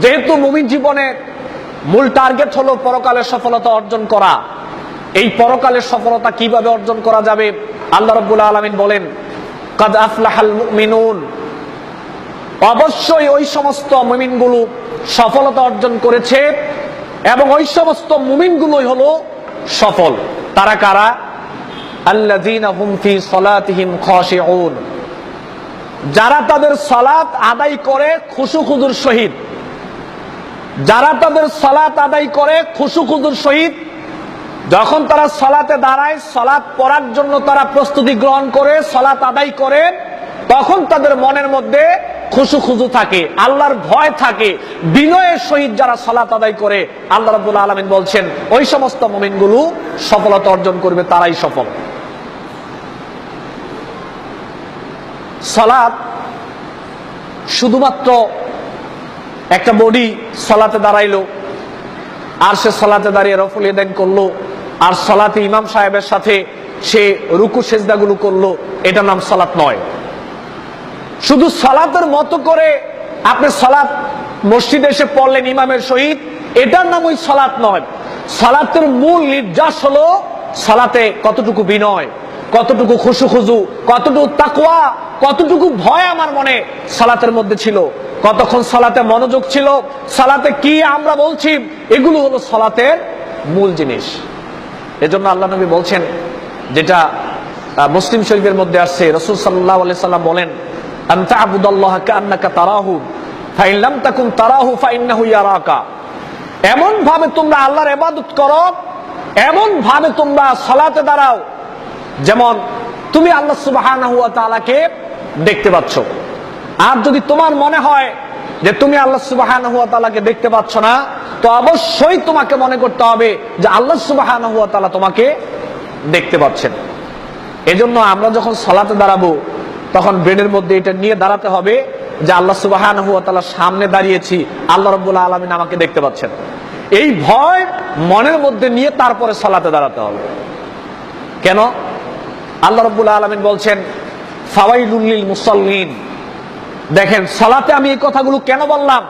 যেহেতু মুমিন জীবনের মূল টার্গেট হলো পরকালের সফলতা অর্জন করা, এই পরকালের সফলতা কীভাবে অর্জন করা যাবে? আল্লাহ রব্বুল আলমিন বলেন, কাদ আফলাহাল মিনুন অবশ্যই ওই সমস্ত মুমিনগুলো সফলতা অর্জন করেছে এবং ওই সমস্ত মুমিনগুলোই হলো সফল। তারা কারা? যারা তাদের সালাত আদায় করে খুশু খুজুর সহিত যারা তাদের সালাত আদায় করে খুশু খুজুর সহিত, যখন তারা সালাতে দাঁড়ায়, সালাত পড়ার জন্য তারা প্রস্তুতি গ্রহণ করে, সালাত আদায় করে, তখন তাদের মনের মধ্যে খুশু খুজু থাকে, আল্লাহর ভয় থাকে, বিনয়ের সহিত যারা সালাত আদায় করে, আল্লাহ রাব্বুল আলামিন বলছেন, ওই সমস্ত মুমিনগুলো সফলতা অর্জন করবে, তারাই সফল। সালাত শুধুমাত্র একটা বডি সলাতে দাঁড়াইলো আর সে সলাতে দাঁড়িয়ে রফল ইদান করল, আর সলাতে ইমাম সাহেবের সাথে সে রুকু সেজদাগুলো করল এটার নাম সলাত নয়। শুধু সলাতের মতো করে আপনি সলাত মসজিদে এসে পড়লেন ইমামের সহিত, এটার নাম ওই সলাত নয়। সলাতের মূল নির্যাস হলো সলাতে কতটুকু বিনয়, কতটুকু খুশু খুজু কতটুকু তাকুয়া কতটুকু ভয় আমার মনে সালাতের মধ্যে ছিল? কতক্ষণ সালাতে মনোযোগ ছিল? সালাতে কি আমরা বলছি? এগুলো হলো সালাতের মূল জিনিস। এজন্য আল্লাহ নবী বলছেন, যেটা মুসলিম শরীফের মধ্যে আসছে, রসুল সাল্লাহ সাল্লাম বলেন আন্তা আবুদাল্লাহ কান্নাকা তারাহু, ফাইন লাম তাকুন তারাহু ফাইন্নাহু ইয়ারাকা। এমন ভাবে তোমরা আল্লাহর ইবাদত করো এমন ভাবে তোমরা সালাতে দাঁড়াও। যেমন, তুমি আল্লাহ তাআলাকে দেখতে পাচ্ছ। আর যদি তোমার মনে হয় যে তুমি আল্লাহ তাআলাকে দেখতে পাচ্ছ না, তো অবশ্যই তোমাকে মনে করতে হবে যে আল্লাহ তাআলা তোমাকে দেখতে পাচ্ছেন। এজন্য আমরা যখন সালাতে দাঁড়াবো, তখন ব্রেনের মধ্যে এটা নিয়ে দাঁড়াতে হবে যে আল্লাহ তাআলার সামনে দাঁড়িয়েছি, আল্লাহ রাব্বুল আলামিন আমাকে দেখতে পাচ্ছেন। এই ভয় মনের মধ্যে নিয়ে তারপরে সালাতে দাঁড়াতে হবে। কেন? আল্লাহ রব্বুল আলমিন বলছেন ফাওয়াইলুল্লিল মুসল্লিন। দেখেন, সালাতে আমি এই কথাগুলো কেন বললাম?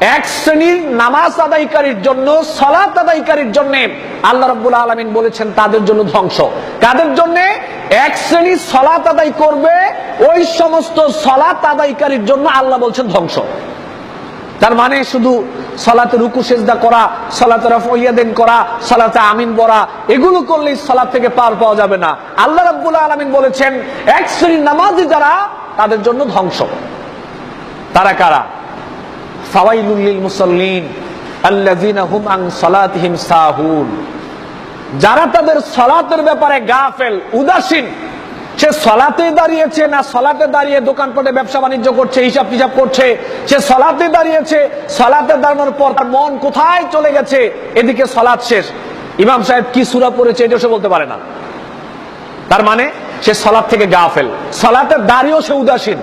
এক শ্রেণির নামাজ আদায়কারীর জন্য, সালাত আদায়কারীর জন্য আল্লাহ রব্বুল আলমিন বলেছেন তাদের জন্য ধ্বংস। কাদের জন্য? এক শ্রেণি সলাত আদায় করবে, ওই সমস্ত সলাত আদায়কারীর জন্য আল্লাহ বলছেন ধ্বংস। তার মানে শুধু সলাতে রুকু, সেজদা করা, সলাতে রফিয়াদেন করা, সলাতে আমিন বরা, এগুলো করলেই সলাত থেকে পার পাওয়া যাবে না। আল্লাহ রাব্বুল আলামিন বলেছেন, এক শ্রেণির নামাজি যারা, তাদের জন্য ধ্বংস। তারা কারা? ফাওয়াইলুল লিল মুসাল্লিন আন যারা তাদের সলাতের ব্যাপারে গাফেল, উদাসীন সে সলাতে দাঁড়িয়েছে না সলাতে দাঁড়িয়ে দোকানপাটে ব্যবসা বাণিজ্য করছে, হিসাব টিসাব করছে? সে সলাতে দাঁড়িয়েছে, সলাতে দাঁড়ানোর পর তার মন কোথায় চলে গেছে? এদিকে সলাৎ শেষ। ইমাম সাহেব কি সুরা পড়েছে এটা সে বলতে পারে না। তার মানে সে সলাৎ থেকে গা ফেল সলাতে দাঁড়িয়েও সে উদাসীন।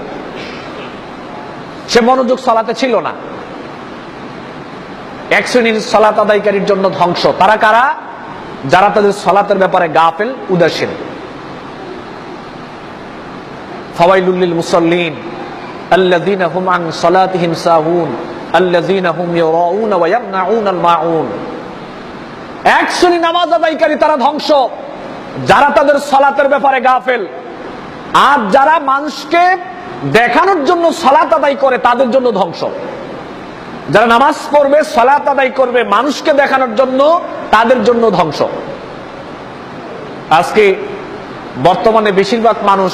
সে মনোযোগ সলাতে ছিল না। এক শ্রেণির সলাত আদায়কারীর জন্য ধ্বংস। তারা কারা? যারা তাদের সলাতের ব্যাপারে গা ফেল উদাসীন। ফাওয়াইলুল্লিল মুসল্লিন, আল্লাযীনা হুম আন সালাতিহিম সাহুন আল্লাযীনা হুম ইয়ারাউন ওয়া ইয়ামনাউনাল মাউন এক শ্রেণি নামাজ আদায়কারী তারা ধ্বংস, যারা তাদের সালাতের ব্যাপারে গাফেল। আর যারা মানুষকে দেখানোর জন্য সালাত আদায় করে, তাদের জন্য ধ্বংস। যারা নামাজ পড়বে, সালাত আদায় করবে, মানুষকে দেখানোর জন্য, তাদের জন্য ধ্বংস। আজকে বর্তমানে বেশিরভাগ মানুষ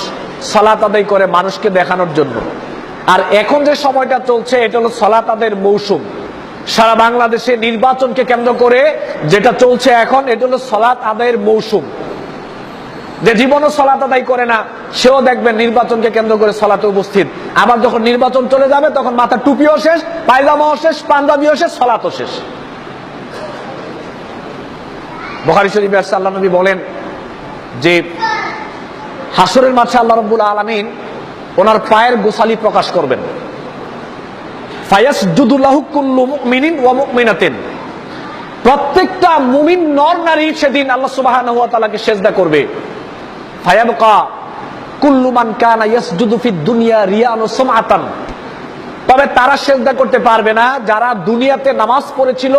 সলাত আদায় করে মানুষকে দেখানোর জন্য। আর এখন যে সময়টা চলছে, এটা হলো সলাত আদায়ের মৌসুম। সারা বাংলাদেশে নির্বাচনকে কেন্দ্র করে যেটা চলছে এখন, এটা হলো সলাত আদায়ের মৌসুম। যে জীবনও সলাত আদায় করে না, সেও দেখবেন নির্বাচনকে কেন্দ্র করে সলাতে উপস্থিত। আবার যখন নির্বাচন চলে যাবে, তখন মাথা টুপিও শেষ, পায়জামাও শেষ, পাঞ্জাবিও শেষ, সলাতও শেষ। বখারি শরীফে আসছে আল্লাহ নবী বলেন যে হাসরের মাঝে আল্লাহ রব্বুল আলমিন ওনার পায়ের গোসালি প্রকাশ করবেন। প্রত্যেকটা মুমিন নর নারী সেদিন আল্লাহ তাআলাকে সেজদা করবে। ফায়াবকা কুল্লু মান কানা ইয়াসজুদু ফিদ দুনিয়া রিয়ান ওয়া সুমআতান। তবে তারা সেজদা করতে পারবে না, যারা দুনিয়াতে নামাজ পড়েছিল,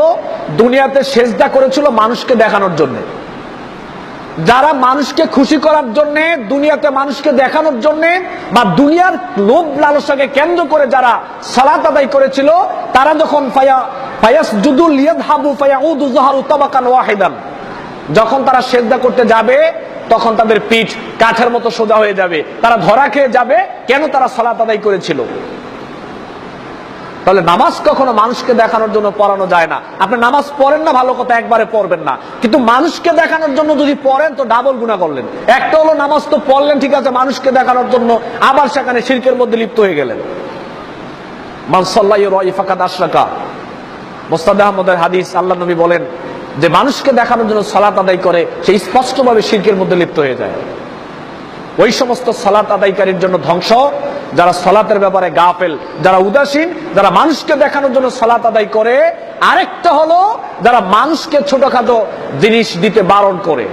দুনিয়াতে সেজদা করেছিল মানুষকে দেখানোর জন্য। যারা মানুষকে খুশি করার জন্য, দুনিয়াতে মানুষকে দেখানোর জন্য বা দুনিয়ার লোভ লালসাকে কেন্দ্র করে যারা সালাত আদায় করেছিল, তারা যখন ফায়া ফায়াস জুদুল ইয়াদহাবু ফায়াউদু যাহারু তাবাকান ওয়াহিদান, যখন তারা সেজদা করতে যাবে, তখন তাদের পিঠ কাঠের মতো সোজা হয়ে যাবে। তারা ধরা খেয়ে যাবে, কেন তারা সালাত আদায় করেছিল? তাহলে নামাজ কখনো মানুষকে দেখানোর জন্য পড়ানো যায় না। আপনি নামাজ পড়েন না, ভালো কথা একবারে পড়বেন না। কিন্তু মানুষকে দেখানোর জন্য যদি পড়েন, তো ডাবল গুণা করলেন। একটা হলো নামাজ তো পড়লেন, ঠিক আছে, মানুষকে দেখানোর জন্য আবার সেখানে শিরকের মধ্যে লিপ্ত হয়ে গেলেন। মোস্তাদ আহমদের হাদিস, আল্লাহ নবী বলেন যে মানুষকে দেখানোর জন্য সালাত আদায় করে, সে স্পষ্টভাবে শিরকের মধ্যে লিপ্ত হয়ে যায়। ওই সমস্ত সালাত আদায়কারীর জন্য ধ্বংস যারা সলাতের ব্যাপারে গাফেল, যারা উদাসীন, যারা মানুষকে দেখানোর জন্য সালাত আদায় করে, আরেকটা হলো যারা মানুষকে ছোটখাটো জিনিস দিতে বারণ করে।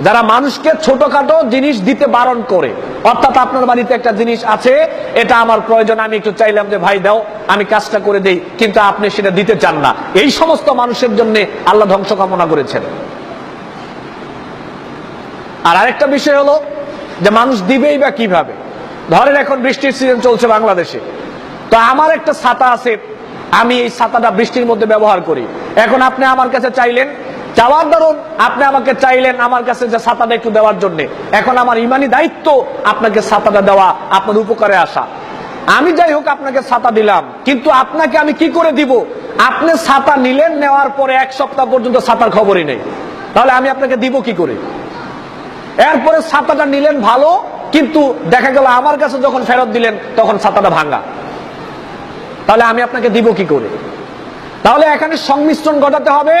যারা মানুষকে ছোটখাটো জিনিস দিতে বারণ করে। অর্থাৎ আপনার বাড়িতে একটা জিনিস আছে, এটা আমার প্রয়োজন, আমি একটু চাইলাম যে, ভাই, দাও, আমি কাজটা করে দেই, কিন্তু আপনি সেটা দিতে চান না। এই সমস্ত মানুষের জন্য আল্লাহ ধ্বংস কামনা করেছেন। আর আরেকটা বিষয় হলো যে, মানুষ দিবেই বা কীভাবে? ধরেন এখন বৃষ্টির সিজন চলছে বাংলাদেশে। তো আমার একটা ছাতা আছে, আমি এই ছাতাটা বৃষ্টির মধ্যে ব্যবহার করি। এখন আপনি আমার কাছে চাইলেন চাওয়ার ধরুন আপনি আমাকে চাইলেন আমার কাছে যে ছাতাটা একটু দেওয়ার জন্য। এখন আমার ইমানি দায়িত্ব আপনাকে ছাতাটা দেওয়া, আপনার উপকারে আসা। আমি যাই হোক আপনাকে ছাতা দিলাম, কিন্তু আপনাকে আমি কি করে দিব? আপনি ছাতা নিলেন, নেওয়ার পরে এক সপ্তাহ পর্যন্ত ছাতার খবরই নেই। তাহলে আমি আপনাকে দিব কি করে? এরপরে ছাতাটা নিলেন ভালো কিন্তু দেখা গেল আমার কাছে যখন ফেরত দিলেন, তখন ছাতাটা ভাঙ্গা তাহলে আমি আপনাকে দিব কি করে? তাহলে এখানে সংমিশ্রণ ঘটাতে হবে,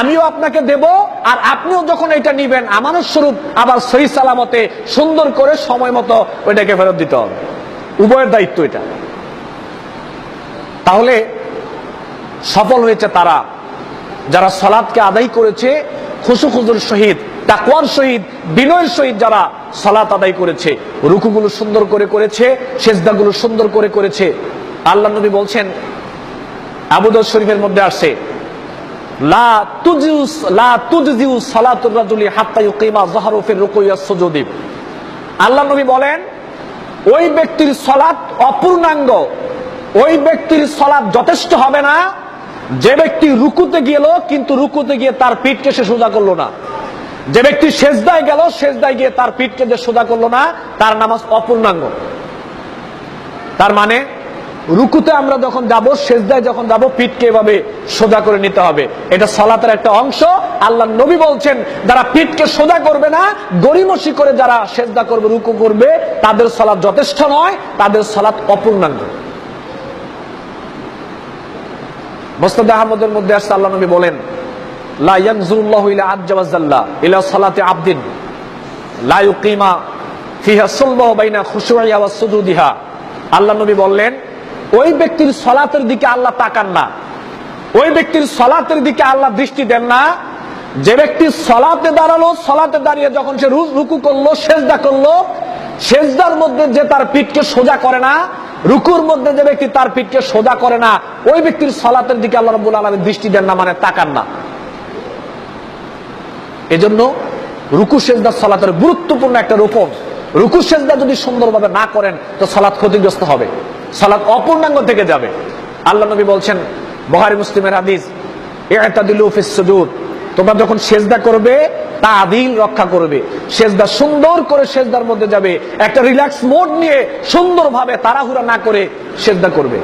আমিও আপনাকে দেব, আর আপনিও যখন এটা নিবেন আমানত স্বরূপ আবার সহি সালামতে সুন্দর করে সময় মতো ওইটাকে ফেরত দিতে হবে। উভয়ের দায়িত্ব এটা। তাহলে সফল হয়েছে তারা, যারা সলাদকে আদায় করেছে খুশু খুজুর শহীদ, তাকওয়ার শহীদ, বিনয়ের সহিত যারা সালাত আদায় করেছে, রুকুগুলো সুন্দর করে করেছে, সেজদাগুলো সুন্দর করে করেছে। আল্লাহ নবী বলছেন আবুদর শরীফের মধ্যে আসছে, লা তুজিউস লা তুজিউ সালাতুর রাজুলি হাত্তা ইউকিমা আল্লাহ নবী বলেন, ওই ব্যক্তির সলাৎ অপূর্ণাঙ্গ, ওই ব্যক্তির সলাৎ যথেষ্ট হবে না, যে ব্যক্তি রুকুতে গেল, কিন্তু রুকুতে গিয়ে তার পিঠকে সে সোজা করল না। যে ব্যক্তি সেজদায় গেল, সেজদায় গিয়ে তার পিঠকে যে সোজা করল না, তার নামাজ অপূর্ণাঙ্গ। তার মানে রুকুতে আমরা যখন যাব, সেজদায় যখন যাব, পিঠকে এভাবে সোজা করে নিতে হবে। এটা সলাতের একটা অংশ। আল্লাহ নবী বলছেন, যারা পিঠকে সোজা করবে না গরিমসি করে যারা সেজদা করবে, রুকু করবে, তাদের সলাৎ যথেষ্ট নয়, তাদের সলাৎ অপূর্ণাঙ্গ। মোস্তাদ আহমদের মধ্যে আসছে আল্লাহ নবী বলেন আল্লাহ দৃষ্টি দেন না। যে ব্যক্তি সলাতে দাঁড়াল, সলাতে দাঁড়িয়ে যখন সে রুকু করল, সেজদা করল, সেজদার মধ্যে যে তার পিঠকে সোজা করে না, রুকুর মধ্যে যে ব্যক্তি তার পিঠকে সোজা করে না, ওই ব্যক্তির সলাতের দিকে আল্লাহ রব্বুল আলমী দৃষ্টি দেন না মানে তাকান না। এজন্য রুকু সেজদা সলাতের গুরুত্বপূর্ণ একটা রোপণ রুকু সেজদা যদি সুন্দরভাবে না করেন, তো সালাত ক্ষতিগ্রস্ত হবে। সালাত অপূর্ণাঙ্গ থেকে যাবে। আল্লাহ নবী বলছেন বহারি মুসলিমের হাদিস তোমরা যখন সেজদা করবে তা আদিল রক্ষা করবে। সেজদা সুন্দর করে সেজদার মধ্যে যাবে। একটা রিল্যাক্স মোড নিয়ে সুন্দরভাবে তাড়াহুড়া না করে সেজদা করবে।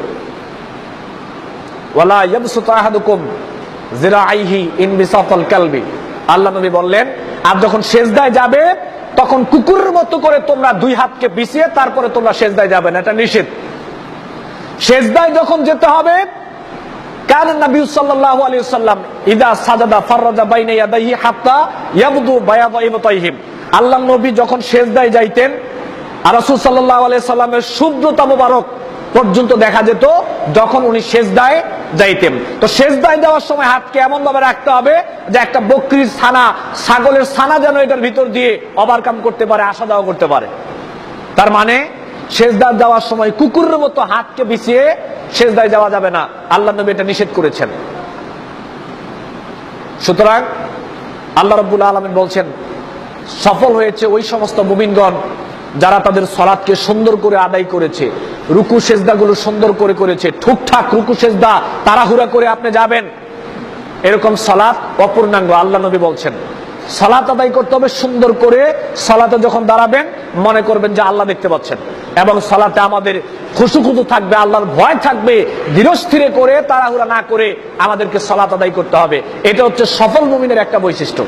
ওয়ালা ইয়াবসুতু আহাদুকুম জিরাআইহি ইন বিসাতাল কালবি। আল্লাহ নবী বললেন, আর যখন সেজদায় যাবে, তখন কুকুরের মতো করে তোমরা দুই হাতকে পিছিয়ে তারপরে তোমরা সেজদায় যাবে না। এটা নিষেধ। সেজদায় যখন যেতে হবে, কান নবী সাল্লাল্লাহু আলাইহি সাল্লাম ইদা সাজাদা ফাররাজা বাইনা ইয়াদাইহি হাত্তা ইয়াবদু বায়াদা ইবতাইহিম। আল্লাহ নবী যখন সেজদায় যাইতেন, আর রাসূল সাল্লাল্লাহু আলাইহি সাল্লামের শুভ্রতা মোবারক পর্যন্ত দেখা যেত, যখন উনি সেজদায় যাইতেন তো সেজদায় যাওয়ার সময় হাতকে এমন ভাবে রাখতে হবে যে একটা বকরির ছানা, ছাগলের ছানা যেন এটার ভিতর দিয়ে ওভারকাম করতে পারে, আসা যাওয়া করতে পারে। তার মানে শেষদার যাওয়ার সময় কুকুরের মতো হাতকে বিছিয়ে শেষদায় যাওয়া যাবে না। আল্লাহ নবী এটা নিষেধ করেছেন। সুতরাং আল্লাহ রব্বুল আলমিন বলছেন, সফল হয়েছে ওই সমস্ত মুমিনগণ যারা তাদের সলাদকে সুন্দর করে আদায় করেছে। রুকু সেজদাগুলো সুন্দর করে করেছে। ঠুকঠাক রুকু সেজদা, তাড়াহুড়া করে আপনি যাবেন। এরকম সালাত অপূর্ণাঙ্গ, আল্লাহ নবী বলছেন। সালাত আদায় করতে হবে সুন্দর করে। সালাতে যখন দাঁড়াবেন, মনে করবেন যে আল্লাহ দেখতে পাচ্ছেন। এবং সালাতে আমাদের খুশুখুতু থাকবে, আল্লাহর ভয় থাকবে। ধীরস্থিরে করে, তাড়াহুড়া না করে আমাদেরকে সালাত আদায় করতে হবে। এটা হচ্ছে সফল মুমিনের একটা বৈশিষ্ট্য।